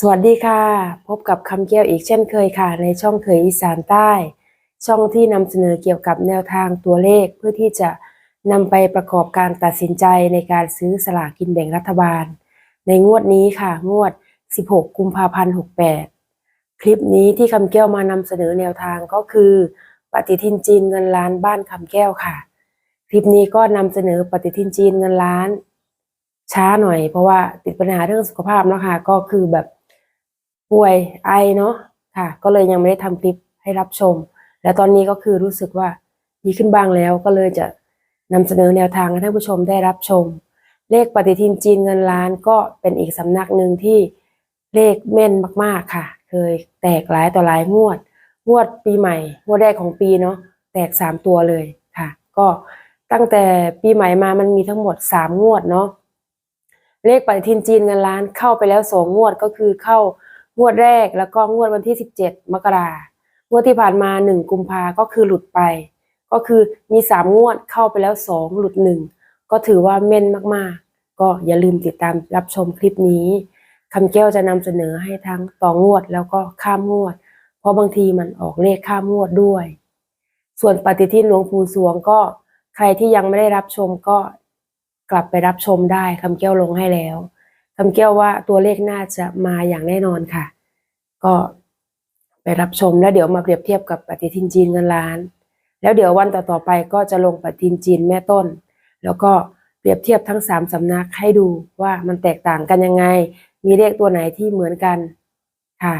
สวัสดีค่ะ พบกับคำแก้วอีกเช่นเคยค่ะ ในช่องเคยอีสานใต้ ช่องที่นำเสนอเกี่ยวกับแนวทางตัวเลขเพื่อที่จะนำไปประกอบการตัดสินใจในการซื้อสลากกินแบ่งรัฐบาล ในงวดนี้ค่ะ งวด 16 กุมภาพันธ์ 68 คลิปนี้ที่คำแก้วมานำเสนอแนวทางก็คือ ปฏิทินจีนเงินล้านบ้านคำแก้วค่ะ คลิปนี้ก็นำเสนอปฏิทินจีนเงินล้าน ช้าหน่อยเพราะว่าติดปัญหาเรื่องสุขภาพนะคะก็คือแบบ ป่วยไอเนาะค่ะ ก็เลยยังไม่ได้ทำคลิปให้รับชม แล้วตอนนี้ก็คือรู้สึกว่าดีขึ้นบ้างแล้วก็เลยจะนำเสนอแนวทางให้ท่านผู้ชมได้รับชม เลขปฏิทินจีนเงินล้านก็เป็นอีกสำนักหนึ่งที่เลขแม่นมากๆค่ะ เคยแตกหลายต่อหลายงวด งวดปีใหม่งวดแรกของปีเนาะแตกสามตัวเลยค่ะ ก็ตั้งแต่ปีใหม่มามันมีทั้งหมดสามงวดเนาะเลขปฏิทินจีนเงินล้านเข้าไปแล้วสองงวดก็คือเข้า งวดแรกแล้วก็งวดวันที่สิบเจ็ดมกรางวดที่ผ่านมาหนึ่งกุมภาก็คือหลุดไป ก็คือมีสามงวดเข้าไปแล้วสองหลุดหนึ่งก็ถือว่าเม่นมากๆ ก็อย่าลืมติดตามรับชมคลิปนี้คำแก้วจะนำเสนอให้ทั้งต่องวดแล้วก็ข้ามงวด เพราะบางทีมันออกเลขข้ามงวดด้วย ส่วนปฏิทินหลวงปู่สวงก็ใครที่ยังไม่ได้รับชมก็กลับไปรับชมได้คำแก้วลงให้แล้วคำแก้วว่าตัวเลขน่าจะมาอย่างแน่นอนค่ะ ก็ไปรับชมแล้วเดี๋ยวมาเปรียบเทียบกับปฏิทินจีนเงินล้าน แล้วเดี๋ยววันต่อๆไปก็จะลงปฏิทินจีนแม่ต้น แล้วก็เปรียบเทียบทั้งสามสำนักให้ดูว่ามันแตกต่างกันยังไง มีเลขตัวไหนที่เหมือนกันค่ะ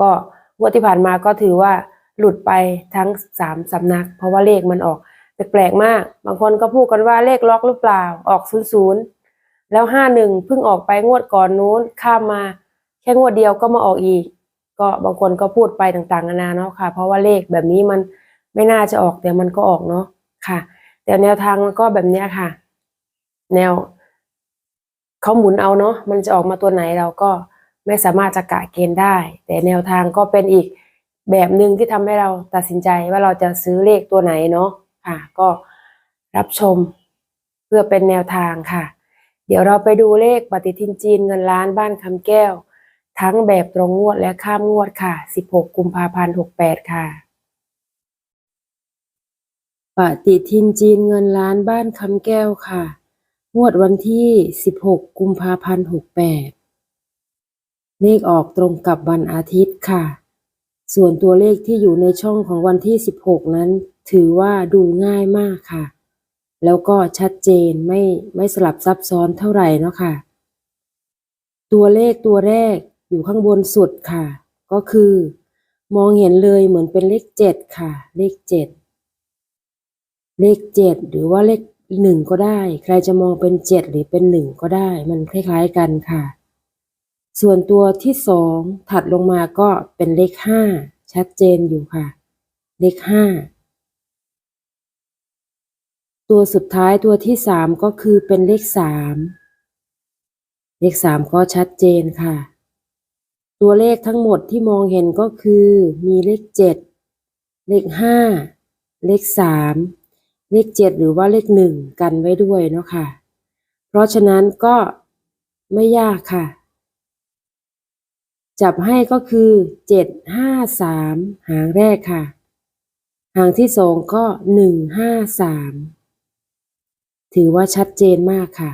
ก็งวดที่ผ่านมาก็ถือว่าหลุดไปทั้งสามสำนัก เพราะว่าเลขมันออกแปลกๆมาก บางคนก็พูดกันว่าเลขล็อกหรือเปล่าออกศูนย์ศูนย์แล้วห้าหนึ่งเพิ่งออกไปงวดก่อนนู้นข้ามมา แค่งวดเดียวก็มาออกอีก ก็บางคนก็พูดไปต่างๆนานาเนาะค่ะ เพราะว่าเลขแบบนี้มันไม่น่าจะออกแต่มันก็ออกเนาะค่ะ แต่แนวทางมันก็แบบเนี้ยค่ะ แนวเขาหมุนเอาเนาะมันจะออกมาตัวไหนเราก็ไม่สามารถจะกะเกณฑ์ได้ แต่แนวทางก็เป็นอีกแบบหนึ่งที่ทำให้เราตัดสินใจว่าเราจะซื้อเลขตัวไหนเนาะค่ะ ก็รับชมเพื่อเป็นแนวทางค่ะ เดี๋ยวเราไปดูเลขปฏิทินจีนเงินล้านบ้านคำแก้ว ทั้งแบบตรงงวดและข้ามงวดค่ะ 16 กุมภาพันธ์ 68 ค่ะ ปฏิทินจีนเงินล้านบ้านคำแก้วค่ะ งวดวันที่ 16 กุมภาพันธ์ 68 เลขออกตรงกับวันอาทิตย์ค่ะ ส่วนตัวเลขที่อยู่ในช่องของวันที่ 16 นั้น ถือว่าดูง่ายมากค่ะ แล้วก็ชัดเจนไม่ไม่สลับซับซ้อนเท่าไหร่เนาะค่ะ ตัวเลขตัวแรก อยู่ข้างบนสุดค่ะ ก็คือ มองเห็นเลยเหมือนเป็นเลขเจ็ดค่ะ เลขเจ็ดเลขเจ็ดหรือว่าเลขหนึ่งก็ได้ ใครจะมองเป็นเจ็ดหรือเป็นหนึ่งก็ได้ มันคล้าย ๆกันค่ะ ส่วนตัวที่สองถัดลงมาก็เป็นเลขห้าชัดเจนอยู่ค่ะ เลขห้าตัวสุดท้ายตัวที่สามก็คือเป็นเลขสามเลขสามก็ชัดเจนค่ะ ตัวเลขทั้งหมดที่มองเห็นก็คือมีเลขเจ็ดเลขห้าเลขสามเลขเจ็ดหรือว่าเลขหนึ่งกันไว้ด้วยเนาะค่ะ เพราะฉะนั้นก็ไม่ยากค่ะ จับให้ก็คือเจ็ดห้าสามหางแรกค่ะ หางที่สองก็หนึ่งห้าสามถือว่าชัดเจนมากค่ะ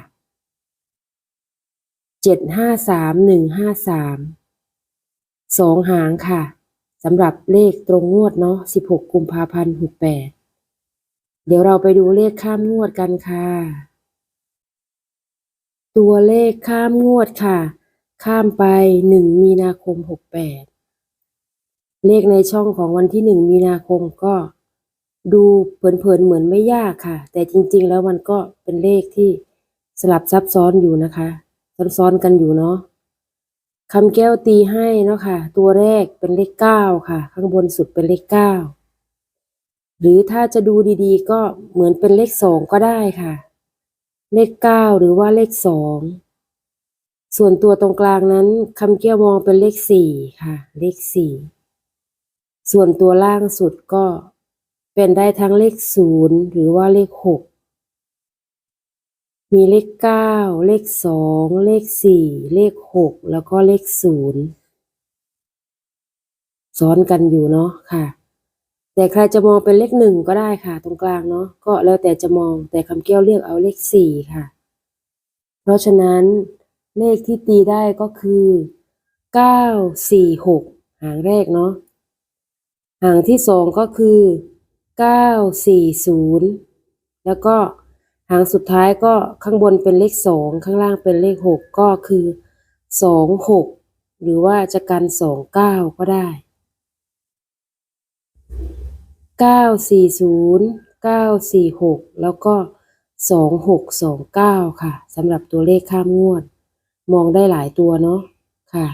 เจ็ดห้าสามหนึ่งห้าสาม สองหางค่ะสำหรับเลขตรงงวดเนาะสิบหกกุมภาพันธ์หกแปดเดี๋ยวเราไปดูเลขข้ามงวดกันค่ะ ตัวเลขข้ามงวดค่ะ ข้ามไปหนึ่งมีนาคมหกแปดเลขในช่องของวันที่หนึ่งมีนาคมก็ดูเผินๆเหมือนไม่ยากค่ะ แต่จริงๆแล้วมันก็เป็นเลขที่สลับซับซ้อนอยู่นะคะ ซ้อนๆกันอยู่เนาะ คำแก้วตีให้เนาะค่ะ ตัวแรกเป็นเลขเก้าค่ะ ข้างบนสุดเป็นเลขเก้าหรือถ้าจะดูดีๆ ก็เหมือนเป็นเลขสองก็ได้ค่ะ เลขเก้าหรือว่าเลขสองส่วนตัวตรงกลางนั้นคำแก้วมองเป็นเลขสี่ค่ะ เลขสี่ส่วนตัวล่างสุดก็เป็นได้ทั้งเลขศูนย์หรือว่าเลขหก มีเลขเก้าเลขสองเลขสี่เลขหกแล้วก็เลขศูนย์ซ้อนกันอยู่เนาะค่ะ แต่ใครจะมองเป็นเลขหนึ่งก็ได้ค่ะ ตรงกลางเนาะก็แล้วแต่จะมองแต่คำแก้วเรียกเอาเลขสี่ค่ะ เพราะฉะนั้นเลขที่ตีได้ก็คือเก้าสี่หกหางแรกเนาะหางที่สองก็คือเก้าสี่ศูนย์แล้วก็ หางสุดท้ายก็ข้างบนเป็นเลขสองข้างล่างเป็นเลขหกก็คือสองหกหรือว่าจะกันสองเก้าก็ได้เก้าสี่ศูนย์เก้าสี่หกแล้วก็สองหกสองเก้าค่ะสำหรับตัวเลขข้ามงวด มองได้หลายตัวเนาะค่ะ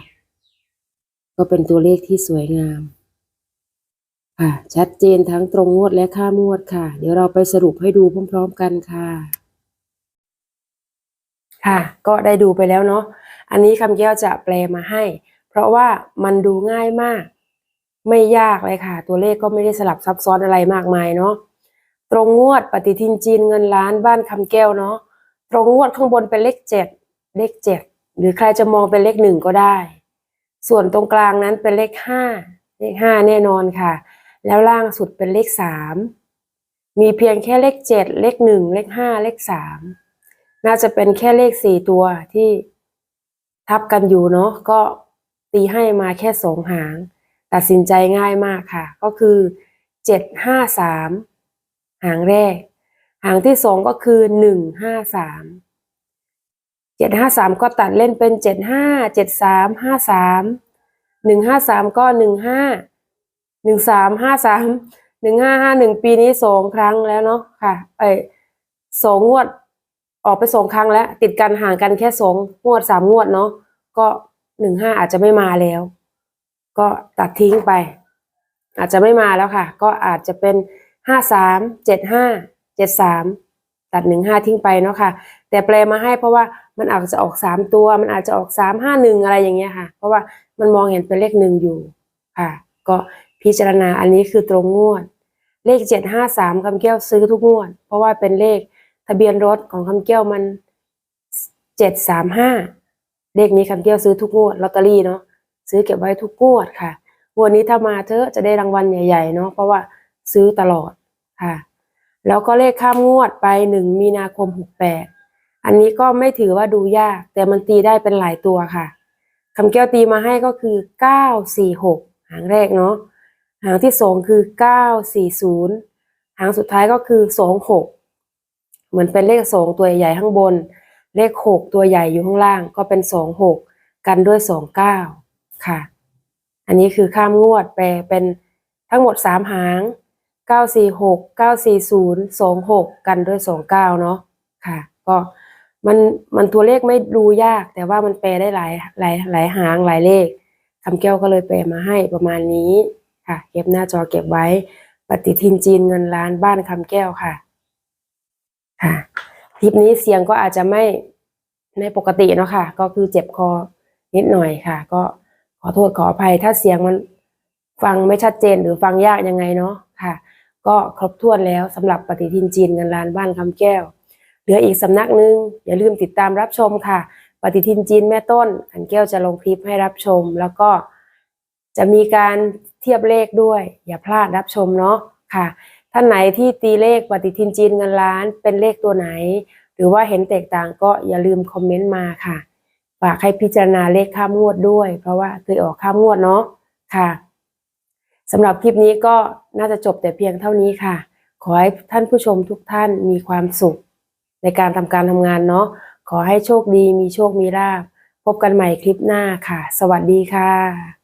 ก็เป็นตัวเลขที่สวยงาม ค่ะ ชัดเจนทั้งตรงงวดและข้ามงวดค่ะ เดี๋ยวเราไปสรุปให้ดูพร้อมๆกันค่ะ ค่ะ ก็ได้ดูไปแล้วเนาะอันนี้คำแก้วจะแปลมาให้ เพราะว่ามันดูง่ายมาก ไม่ยากเลยค่ะ ตัวเลขก็ไม่ได้สลับซับซ้อนอะไรมากมายเนาะตรงงวดปฏิทินจีนเงินล้านบ้านคำแก้วเนาะตรงงวดข้างบนเป็นเลขเจ็ดเลขเจ็ดหรือใครจะมองเป็นเลขหนึ่งก็ได้ ส่วนตรงกลางนั้นเป็นเลขห้าเลขห้าแน่นอนค่ะ แล้วล่างสุดเป็นเลขสามมีเพียงแค่เลขเจ็ดเลขหนึ่งเลขห้าเลขสามน่าจะเป็นแค่เลขสี่ตัวที่ทับกันอยู่เนาะก็ตีให้มาแค่สองหาง ตัดสินใจง่ายมากค่ะ ก็คือเจ็ดห้าสามหางแรก หางที่สองก็คือหนึ่งห้าสามเจ็ดห้าสามก็ตัดเล่นเป็นเจ็ดห้าเจ็ดสามห้าสามหนึ่งห้าสามก็หนึ่งห้า หนึ่งสามห้าสามหนึ่งห้าห้าหนึ่งปีนี้สองครั้งแล้วเนาะค่ะไอสองงวดออกไปสองครั้งแล้ว ติดกันห่างกันแค่สองงวดสามงวดเนาะก็หนึ่งห้าอาจจะไม่มาแล้ว ก็ตัดทิ้งไป อาจจะไม่มาแล้วค่ะ ก็อาจจะเป็นห้าสามเจ็ดห้าเจ็ดสามตัดหนึ่งห้าทิ้งไปเนาะค่ะ แต่แปลมาให้เพราะว่ามันอาจจะออกสามตัว มันอาจจะออกสามห้าหนึ่งอะไรอย่างเงี้ยค่ะ เพราะว่ามันมองเห็นเป็นเลขหนึ่งอยู่ค่ะ ก็ พิจารณาอันนี้คือตรงงวด เลขเจ็ดห้าสามคำแก้วซื้อทุกงวด เพราะว่าเป็นเลขทะเบียนรถของคำแก้วมันเจ็ดสามห้าเลขนี้คำแก้วซื้อทุกงวดลอตเตอรี่เนาะซื้อเก็บไว้ทุกงวดค่ะงวดนี้ถ้ามาเธอจะได้รางวัลใหญ่ๆเนาะเพราะว่าซื้อตลอดค่ะ แล้วก็เลขข้ามงวดไปหนึ่งมีนาคมหกแปดอันนี้ก็ไม่ถือว่าดูยาก แต่มันตีได้เป็นหลายตัวค่ะคำแก้วตีมาให้ก็คือเก้าสี่หกหางแรกเนาะ หางที่สองคือเก้าสี่ศูนย์หางสุดท้ายก็คือสองหกเหมือนเป็นเลขสองตัวใหญ่ข้างบน เลขหกตัวใหญ่อยู่ข้างล่าง ก็เป็นสองหกกันด้วยสองเก้าค่ะ อันนี้คือข้ามงวดแปลเป็นทั้งหมดสามหางเก้าสี่หกเก้าสี่ศูนย์สองหกกันด้วยสองเก้าเนาะค่ะ ก็มันมันตัวเลขไม่ดูยาก แต่ว่ามันแปลได้หลายหลายหลายหางหลายเลขคำแก้วก็เลยแปลมาให้ประมาณนี้ ค่ะ เก็บหน้าจอเก็บไว้ ปฏิทินจีนเงินล้านบ้านคำแก้วค่ะ ค่ะคลิปนี้เสียงก็อาจจะไม่ไม่ปกติเนาะค่ะ ก็คือเจ็บคอนิดหน่อยค่ะ ก็ขอโทษขออภัย ถ้าเสียงมันฟังไม่ชัดเจนหรือฟังยากยังไงเนาะค่ะ ก็ครบถ้วนแล้วสำหรับปฏิทินจีนเงินล้านบ้านคำแก้วเหลืออีกสำนักหนึ่งอย่าลืมติดตามรับชมค่ะ ปฏิทินจีนแม่ต้นขันแก้วจะลงคลิปให้รับชม แล้วก็ จะมีการเทียบเลขด้วย อย่าพลาดรับชมเนาะค่ะ ท่านไหนที่ตีเลขปฏิทินจีนเงินล้านเป็นเลขตัวไหน หรือว่าเห็นแตกต่างก็อย่าลืมคอมเมนต์มาค่ะฝากให้พิจารณาเลขข้ามงวดด้วย เพราะว่าเคยออกข้ามงวดเนาะค่ะสำหรับคลิปนี้ก็น่าจะจบแต่เพียงเท่านี้ค่ะ ขอให้ท่านผู้ชมทุกท่านมีความสุข ในการทำการทำงานเนาะขอให้โชคดีมีโชคมีลาภพบกันใหม่คลิปหน้าค่ะ สวัสดีค่ะ